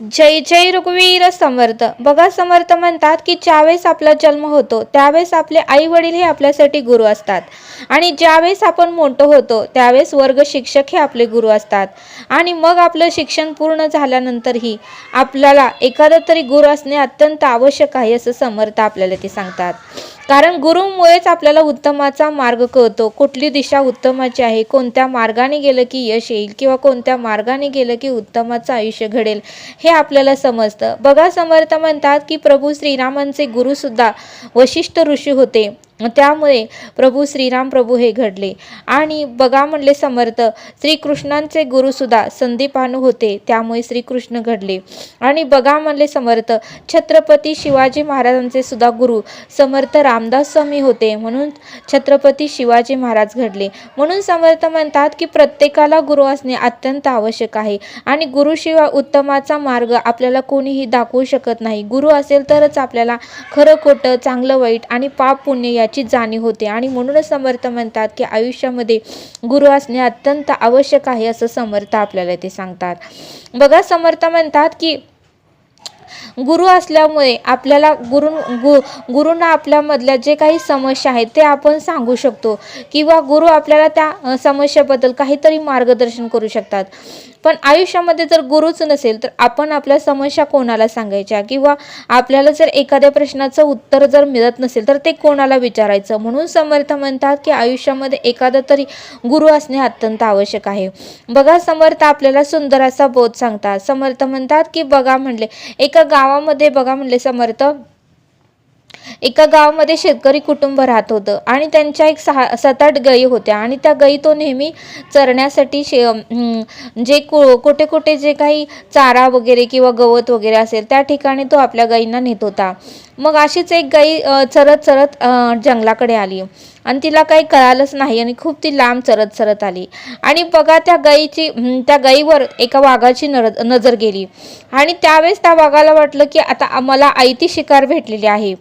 जय जय रघुवीर समर्थ. बघा समर्थ म्हणतात की ज्यावेळेस आपला जन्म होतो त्यावेळेस आपले आई वडील हे आपल्यासाठी गुरु असतात. आणि ज्यावेळेस आपण मोठं होतो त्यावेळेस वर्ग शिक्षक हे आपले गुरु असतात. आणि मग आपलं शिक्षण पूर्ण झाल्यानंतरही आपल्याला एखादा तरी गुरु असणे अत्यंत आवश्यक आहे असं समर्थ आपल्याला ते सांगतात. कारण गुरुमुळेच आपल्याला उत्तमाचा मार्ग कळतो. कुठली दिशा उत्तमाची आहे? कोणत्या मार्गाने गेलं की यश येईल? किंवा कोणत्या मार्गाने गेलं की उत्तमाचं आयुष्य घडेल? हे आपल्याला समजतं. बघा समर्थ म्हणतात की प्रभू श्रीरामांचे गुरुसुद्धा वशिष्ठ ऋषी होते. त्यामुळे प्रभू श्रीराम प्रभू हे घडले. आणि बघा म्हणले समर्थ श्रीकृष्णांचे गुरुसुद्धा संदीपानू होते त्यामुळे श्रीकृष्ण घडले. आणि बघा म्हणले समर्थ छत्रपती शिवाजी महाराजांचे सुद्धा गुरु समर्थ रामदास स्वामी होते म्हणून छत्रपती शिवाजी महाराज घडले. म्हणून समर्थ म्हणतात की प्रत्येकाला गुरु असणे अत्यंत आवश्यक आहे. आणि गुरुशिवाय उत्तमाचा मार्ग आपल्याला कोणीही दाखवू शकत नाही. गुरु असेल तरच आपल्याला खरं खोटं चांगलं वाईट आणि पाप पुण्य याची जाणीव होते. आणि म्हणूनच समर्थ म्हणतात की आयुष्यामध्ये गुरु असणे अत्यंत आवश्यक आहे असं समर्थ आपल्याला ते सांगतात. बघा समर्थ म्हणतात की गुरु असल्यामुळे आपल्याला गुरु गु गुरुंना आपल्यामधल्या जे काही समस्या आहेत ते आपण सांगू शकतो. किंवा गुरु आपल्याला त्या समस्येबद्दल समस्याबद्दल काहीतरी मार्गदर्शन करू शकतात. पण आयुष्यामध्ये जर गुरुच नसेल तर आपण आपल्या समस्या कोणाला सांगायच्या? किंवा आपल्याला जर एखाद्या प्रश्नाचं उत्तर जर मिळत नसेल तर ते कोणाला विचारायचं? म्हणून समर्थ म्हणतात की आयुष्यामध्ये एखादा तरी गुरु असणे अत्यंत आवश्यक आहे. बघा समर्थ आपल्याला सुंदर असा बोध सांगतात. समर्थ म्हणतात की बघा म्हणले एका गावामध्ये बघा म्हणले समर्थ. एका गावामध्ये शेतकरी कुटुंब राहत होतं आणि त्यांच्या एक सहा सात आठ गायी होत्या आणि त्या गायी तो नेहमी चरण्यासाठी शे जे को कुठे कुठे जे काही चारा वगैरे किंवा गवत वगैरे असेल त्या ठिकाणी तो आपल्या गायींना नेत होता. मग अशीच एक गाई चरत चरत जंगलाकडे आली. आणि तिला काही कळालंच नाही आणि खूप ती लांब चरत चरत आली. आणि बघा त्या गाईची त्या गाईवर एका वाघाची नर नजर गेली. आणि त्यावेळेस त्या वाघाला वाटलं की आता मला आयती शिकार भेटलेली आहे.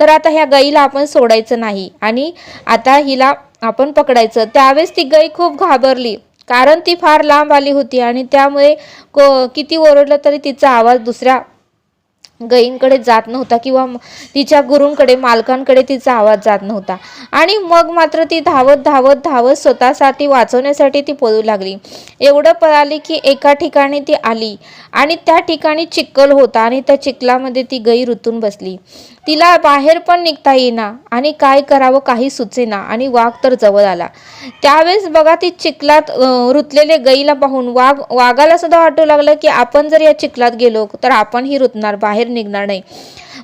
तर आता ह्या गाईला आपण सोडायचं नाही आणि आता हिला आपण पकडायचं. त्यावेळेस ती गाई खूप घाबरली कारण ती फार लांब आली होती आणि त्यामुळे को किती ओरडलं तरी तिचा आवाज दुसऱ्या गायींकडे जात नव्हता किंवा तिच्या गुरूंकडे मालकांकडे तिचा आवाज जात नव्हता. आणि मग मात्र ती धावत धावत धावत स्वतःसाठी वाचवण्यासाठी ती पळू लागली. एवढं पळाली की एका ठिकाणी ती आली आणि त्या ठिकाणी चिखल होता आणि त्या चिखलामध्ये ती गई रुतून बसली. तिला बाहेर पण निघता येईना आणि काय करावं काही सुचेना आणि वाघ तर जवळ आला. त्यावेळेस बघा ती चिखलात रुतलेले गईला पाहून वाघ वाघाला सुद्धा वाटू लागलं की आपण जर या चिखलात गेलो तर आपणही रुतणार बाहेर निघणार नाही.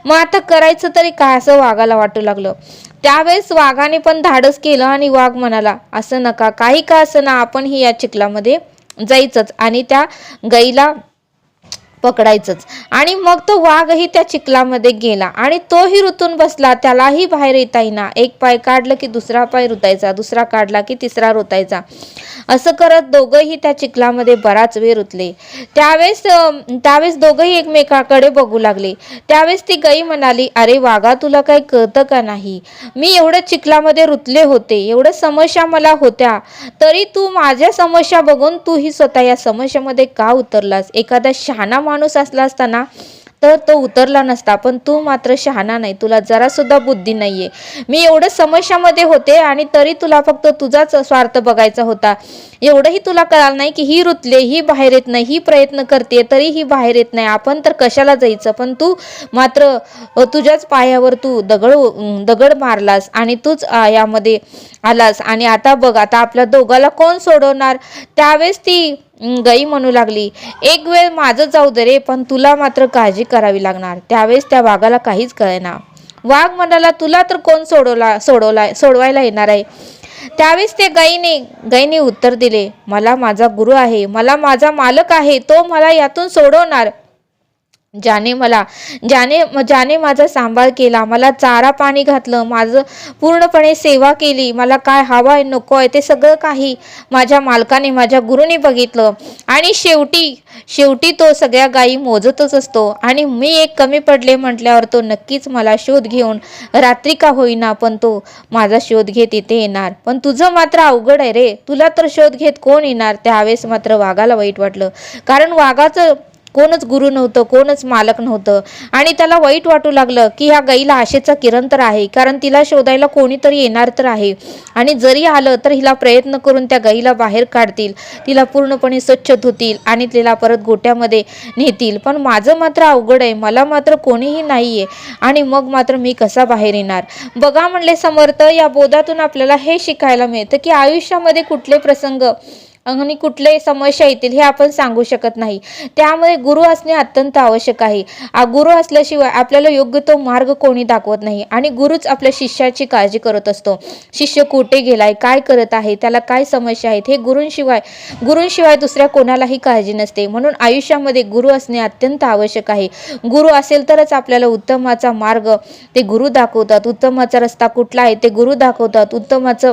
मग आता करायचं तरी काय असं वाघाला वाटू लागलं. त्यावेळेस वाघाने पण धाडस केलं आणि वाघ म्हणाला असं नका काही का असं ना आपणही या चिखलामध्ये जायचंच आणि त्या गईला पकडायचंच. आणि मग तो वाघही त्या चिखलामध्ये गेला आणि तोही ऋतून बसला. त्यालाही बाहेर येता येईना. एक पाय काढलं की दुसरा पाय रुतायचा. दुसरा काढला की तिसरा रुतायचा. असं करत दोघंही त्या चिखलामध्ये बराच वेळ रुतले. त्यावेळेस त्यावेळेस दोघंही एकमेकाकडे बघू लागले. त्यावेळेस ती गाई म्हणाली अरे वाघा तुला काही कळतं का नाही? मी एवढं चिखलामध्ये रुतले होते. एवढं समस्या मला होत्या. तरी तू माझ्या समस्या बघून तूही स्वतः या समस्यामध्ये का उतरलास? एखादा शहाणा माणूस असला असताना तर तो उतरला नसता पण तू मात्र शहाणा नाही. तुला जरा सुद्धा बुद्धी नाहीये. मी एवढं समस्यामध्ये होते आणि तरी तुला फक्त तुझाच स्वार्थ बघायचा होता. एवढंही तुला कळालं नाही की ही रुतले ही बाहेर येत नाही ही प्रयत्न करते तरी ही बाहेर येत नाही. आपण तर कशाला जायचं? पण तू मात्र तुझ्याच पायावर तू दगड दगड मारलास आणि तूच यामध्ये आलास. आणि आता बघ आता आपल्या दोघाला कोण सोडवणार? त्यावेळेस ती गाई म्हणू लागली. एक वेळ माझं जाऊ दे रे पण तुला मात्र काळजी करावी लागणार. त्यावेळेस त्या वाघाला काहीच कळेना. वाघ म्हणाला तुला तर कोण सोडवला सोडवला सोडवायला येणार आहे? त्यावेळेस ते गाईने गाईने उत्तर दिले मला माझा गुरु आहे. मला माझा मालक आहे. तो मला यातून सोडवणार. ज्याने मला ज्याने ज्याने माझा सांभाळ केला मला चारा पाणी घातलं माझं पूर्णपणे सेवा केली मला काय हवं आहे नको आहे ते सगळं काही माझ्या मालकाने माझ्या गुरुने बघितलं. आणि शेवटी शेवटी तो सगळ्या गायी मोजतच असतो. आणि मी एक कमी पडले म्हटल्यावर तो नक्कीच मला शोध घेऊन रात्री का होईना पण तो माझा शोध घेत इथे येणार. पण तुझं मात्र अवघड आहे रे. तुला तर शोध घेत कोण येणार? त्यावेळेस मात्र वाघाला वाईट वाटलं. कारण वाघाचं कोणच गुरु नव्हतं कोणच मालक नव्हतं. आणि त्याला वाईट वाटू लागलं की ह्या गाईला आशेचा किरण तर आहे कारण तिला शोधायला कोणीतरी येणार तर आहे. आणि जरी आलं तर हिला प्रयत्न करून त्या गाईला बाहेर काढतील तिला पूर्णपणे स्वच्छ धुतील आणि तिला परत गोट्यामध्ये नेतील. पण माझं मात्र अवघड आहे मला मात्र कोणीही नाही आहे आणि मग मात्र मी कसा बाहेर येणार? बघा म्हणले समर्थ या बोधातून आपल्याला हे शिकायला मिळतं की आयुष्यामध्ये कुठले प्रसंग आणि कुठले समस्या येतील हे आपण सांगू शकत नाही. त्यामुळे गुरु असणे अत्यंत आवश्यक आहे. आ- गुरु असल्याशिवाय आपल्याला योग्य तो मार्ग कोणी दाखवत नाही आणि गुरुच आपल्या शिष्याची काळजी करत असतो. शिष्य कुठे गेलाय काय करत आहे त्याला काय समस्या आहेत हे गुरूंशिवाय गुरूंशिवाय दुसऱ्या कोणालाही काळजी नसते. म्हणून आयुष्यामध्ये गुरु असणे अत्यंत आवश्यक आहे. गुरु असेल तरच आपल्याला उत्तमाचा मार्ग ते गुरु दाखवतात. उत्तमाचा रस्ता कुठला आहे ते गुरु दाखवतात. उत्तमाचं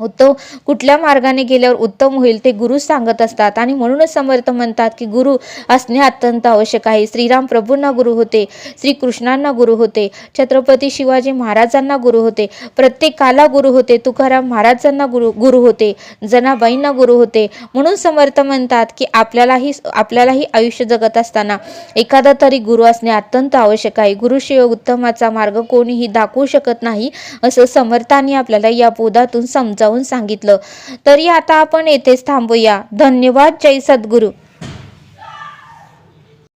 उत्तम कुठल्या मार्गाने गेल्यावर उत्तम होईल ते गुरु सांगत असतात. आणि म्हणूनच समर्थ म्हणतात की गुरु असणे अत्यंत आवश्यक आहे. श्रीराम प्रभूंना गुरु होते श्रीकृष्णांना गुरु होते छत्रपती शिवाजी महाराजांना गुरु होते प्रत्येकाला गुरु होते तुकाराम महाराजांना गुरु गुरु होते जनाबाईंना गुरु होते. म्हणून समर्थ म्हणतात की आपल्यालाही आपल्यालाही आयुष्य जगत असताना एखादा तरी गुरु असणे अत्यंत आवश्यक आहे. गुरुशिवाय उत्तमाचा मार्ग कोणीही दाखवू शकत नाही असं समर्थांनी आपल्याला या बोधातून समजावून सांगितलं. तरी आता आपण येथेच थांबूया. धन्यवाद जय सद्गुरू.